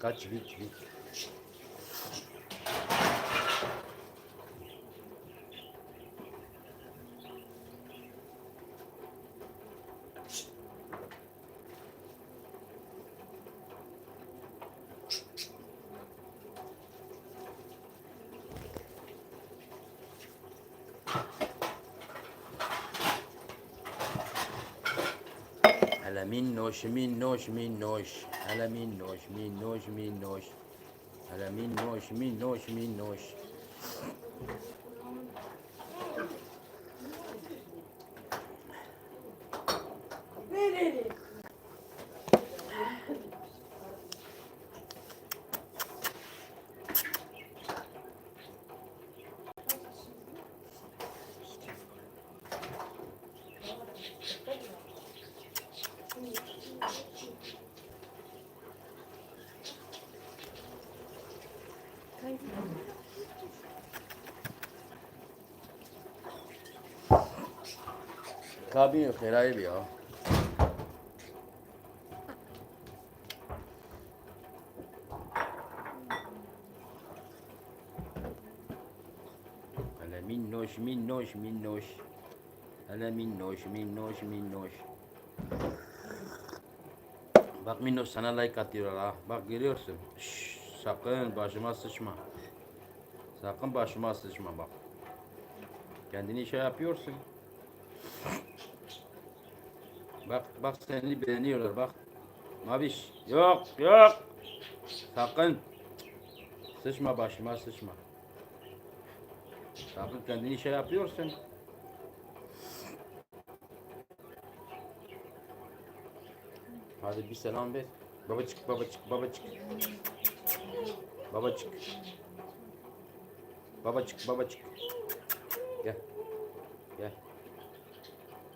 Kaç vit vit. Hele minnoş minnoş minnoş. Hele minnoş minnoş minnoş. Hele minnoş minnoş minnoş. Kabin yok herhalde ya. Hele minnoş minnoş minnoş. Hele minnoş minnoş minnoş. Bak minnoş sana like atıyorlar ha. Bak görüyorsun. Şşş, sakın başıma sıçma. Sakın başıma sıçma bak. Kendini şey yapıyorsun. Bak bak seni beğeniyorlar bak. Maviş. Yok yok. Sakın. Sıçma başıma sıçma. Sakın kendini şey yapıyorsun. Hadi bir selam ver. Babacık babacık babacık. Babacık. Babacık babacık. Gel. Gel.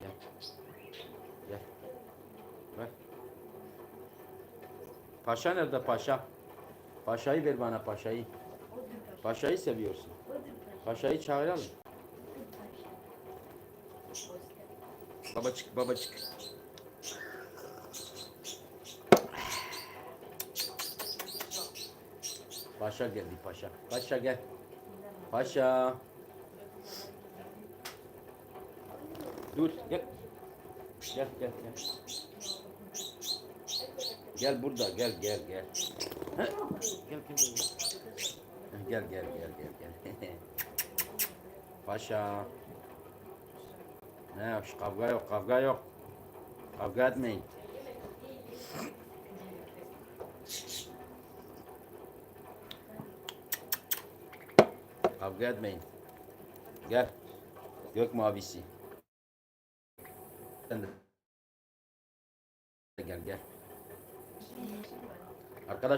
Gel. Ver. Paşa nerede paşa? Paşayı ver bana paşayı. Paşayı seviyorsun. Paşayı çağıralım. Babacık babacık. Paşa geldi paşa. Paşa gel. Paşa. Dur gel. Gel gel gel. Gel burada gel gel gel. Heh, Gel gel gel. Gel gel gel gel gel. Paşa. Ne yok kavga yok kavga yok. Kavga etmeyin. Kavga etmeyin. Gel. Gök mavisi. Sen de gel gel.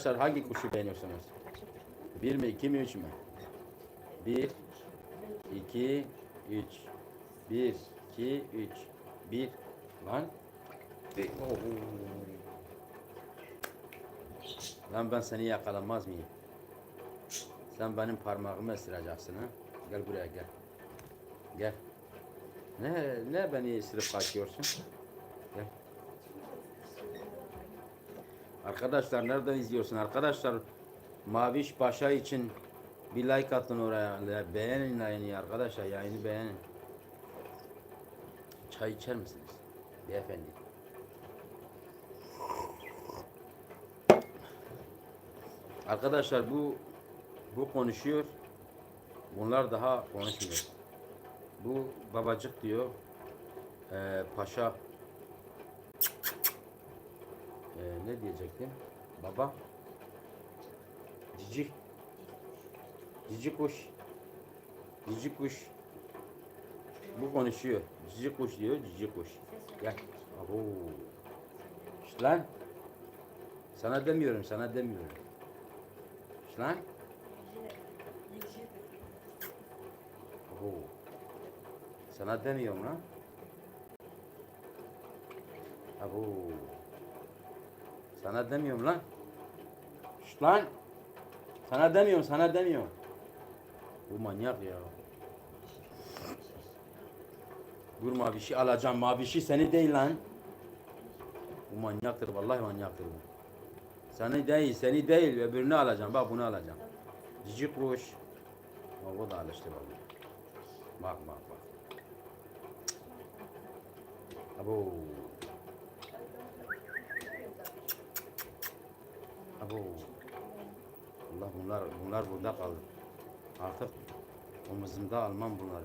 Arkadaşlar hangi kuşu beğeniyorsunuz? Bir mi, iki mi, üç mü? Bir, iki, üç. Bir, iki, üç. Bir. Lan. Bir. Lan ben seni yakalamaz mıyım? Sen benim parmağımı ısıracaksın ha? Gel buraya gel. Gel. Ne ne beni ısırıp kaçıyorsun? Gel. Arkadaşlar nereden izliyorsun? Arkadaşlar Maviş Paşa için bir like atın oraya. Beğenin yayını arkadaşlar. Yayını beğenin. Çay içer misiniz? Beyefendi. Arkadaşlar bu bu konuşuyor. Bunlar daha konuşmuyor. Bu babacık diyor. Ee, paşa Ee, ne diyecektim? Baba Cici Cici kuş Cici kuş Bu konuşuyor. Cici kuş diyor. Cici kuş. Gel. Abo. Şşt lan. Sana demiyorum. Sana demiyorum. Şşt lan. Abo. Sana demiyorum lan. Abo. Sana demiyorum lan. Şşt lan. Sana demiyorum, sana demiyorum. Bu manyak ya. Dur mavişi alacağım. Mavişi seni değil lan. Bu manyaktır, vallahi manyaktır bu. Seni değil, seni değil, öbürünü alacağım. Bak bunu alacağım. Cici kuş. Bak o da alıştı bak. Bak bak bak. Abo. Abo. Allah bunlar bunlar burada kaldı. Artık omuzumda almam bunları.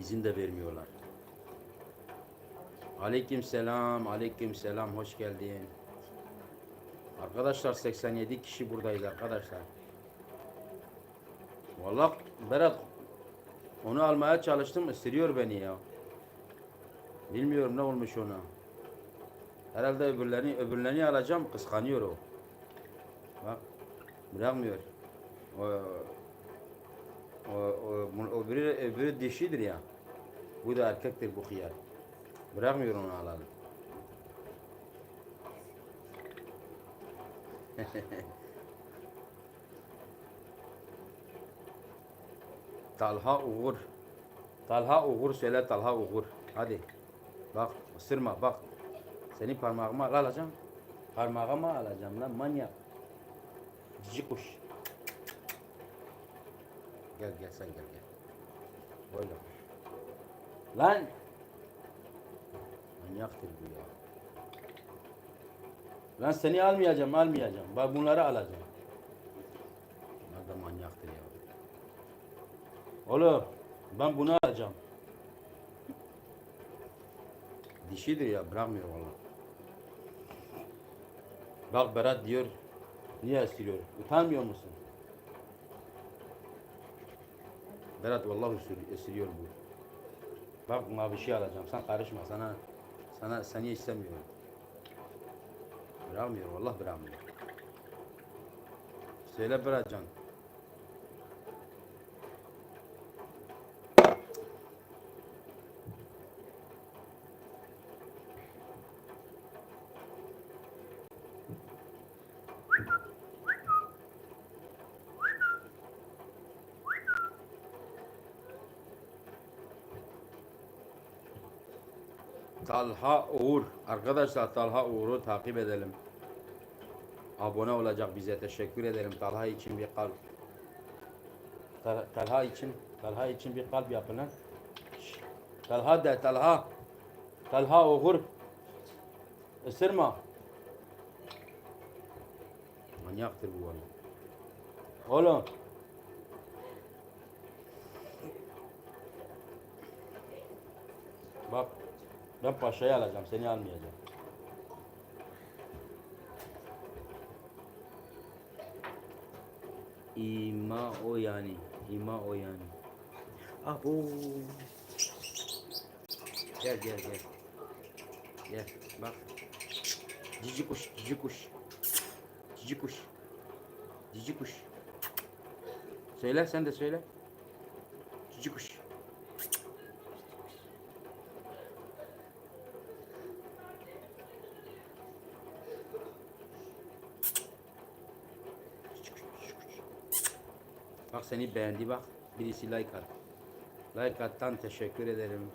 İzin de vermiyorlar. Aleyküm selam, aleyküm selam, hoş geldin. Arkadaşlar 87 kişi buradayız arkadaşlar. Vallahi Berat onu almaya çalıştım ısırıyor beni ya. Bilmiyorum ne olmuş ona. Herhalde öbürlerini öbürlerini alacağım kıskanıyor o. Bak bırakmıyor. O, o, o, bu- öbürü, öbürü dişidir ya. Bu da erkektir bu hıyar. Bırakmıyor onu alalım. Talha Uğur. Talha Uğur söyle Talha Uğur. Hadi. Bak ısırma bak. Seni parmağıma alacağım. Parmağıma alacağım lan manyak. Cici kuş. Gel gel sen gel gel. Böyle. Lan. Manyaktır bu ya. Lan seni almayacağım almayacağım. Bak bunları alacağım. Bunlar da manyaktır ya. Oğlum ben bunu alacağım. Dişidir ya bırakmıyor valla. Bak Berat diyor. Niye esiriyor? Utanmıyor musun? Berat vallahi esir- esiriyor bu. Bak bir şey alacağım. Sen karışma sana. Sana seni istemiyorum. Bırakmıyor vallahi bırakmıyor. Söyle Beratcan. Talha Uğur. Arkadaşlar Talha Uğur'u takip edelim. Abone olacak bize. Teşekkür ederim. Talha için bir kalp. Tal- Talha için Talha için bir kalp yapın ha. Talha de Talha. Talha Uğur. Isırma. Manyaktır bu oğlum. Oğlum. Bak ben paşayı alacağım seni almayacağım. İma o yani. İma o yani. Abo. Gel gel gel. Gel bak. Cici kuş, cici kuş. Cici kuş. Cici kuş. Söyle sen de söyle. Cici kuş. Seni beğendi bak. Birisi like at. Like attan teşekkür ederim.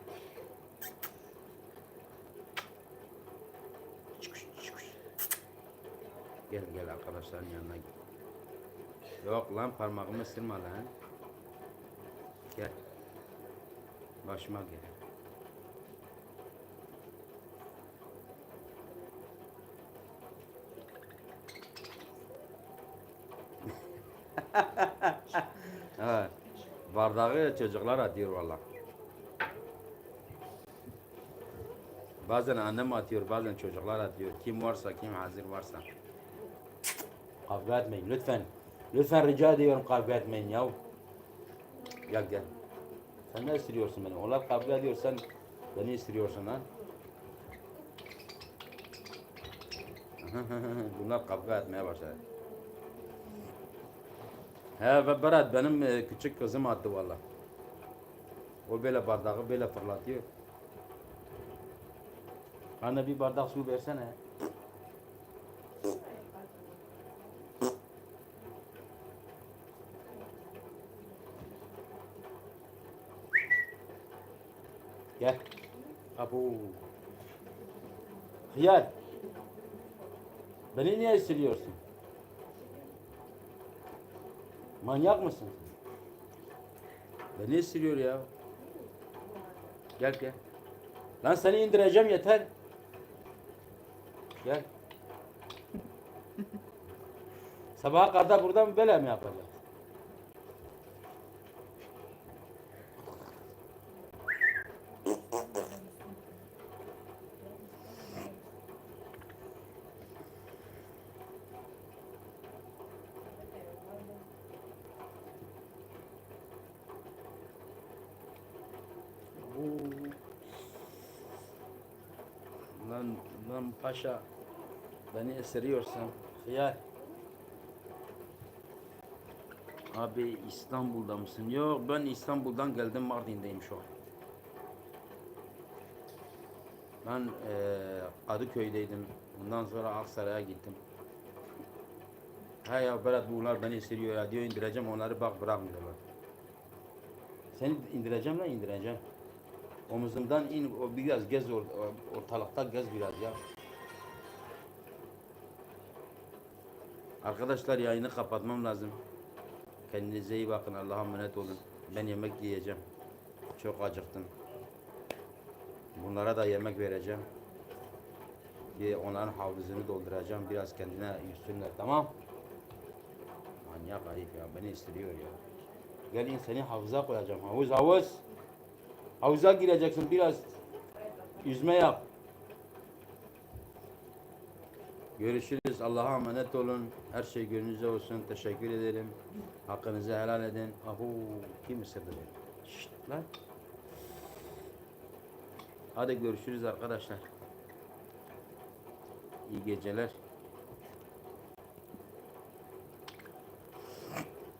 Gel gel arkadaşların yanına git. Yok lan parmağımı ısırma lan. Gel. Başıma gel. Evet. Bardağı çocuklar atıyor valla. Bazen annem atıyor, bazen çocuklar atıyor. Kim varsa, kim hazır varsa. Kavga etmeyin lütfen. Lütfen rica ediyorum kavga etmeyin yav. Gel gel. Sen ne istiyorsun beni? Onlar kavga ediyor, sen beni istiyorsun ha? Bunlar kavga etmeye başladı. He ve Berat benim e, küçük kızım attı valla. O böyle bardağı böyle fırlatıyor. Anne bir bardak su versene. Gel. Abu. Hıyar. Beni niye ısırıyorsun? Manyak mısın? Beni ısırıyor ya. Gel gel. Lan seni indireceğim yeter. Gel. Sabaha kadar burada mı böyle mi yapacağız? Lan, lan paşa beni esiriyorsan hıyar. Abi İstanbul'da mısın? Yok ben İstanbul'dan geldim Mardin'deyim şu an. Ben eee Kadıköy'deydim. Ondan sonra Aksaray'a gittim. He ya Berat bunlar beni esiriyor ya diyor indireceğim onları bak bırakmıyorlar. Seni indireceğim lan indireceğim. Omuzumdan in o biraz gez or, ortalıkta gez biraz ya. Arkadaşlar yayını kapatmam lazım. Kendinize iyi bakın. Allah'a emanet olun. Ben yemek yiyeceğim. Çok acıktım. Bunlara da yemek vereceğim. Bir onların havuzunu dolduracağım. Biraz kendine yüzsünler. Tamam. Manyak herif ya. Beni istiyor ya. Gelin seni havuza koyacağım. Havuz havuz. Havuza gireceksin biraz yüzme yap. Görüşürüz. Allah'a emanet olun. Her şey gönlünüzde olsun. Teşekkür ederim. Hakkınızı helal edin. Ahu kim ısırdı beni? Lan. Hadi görüşürüz arkadaşlar. İyi geceler.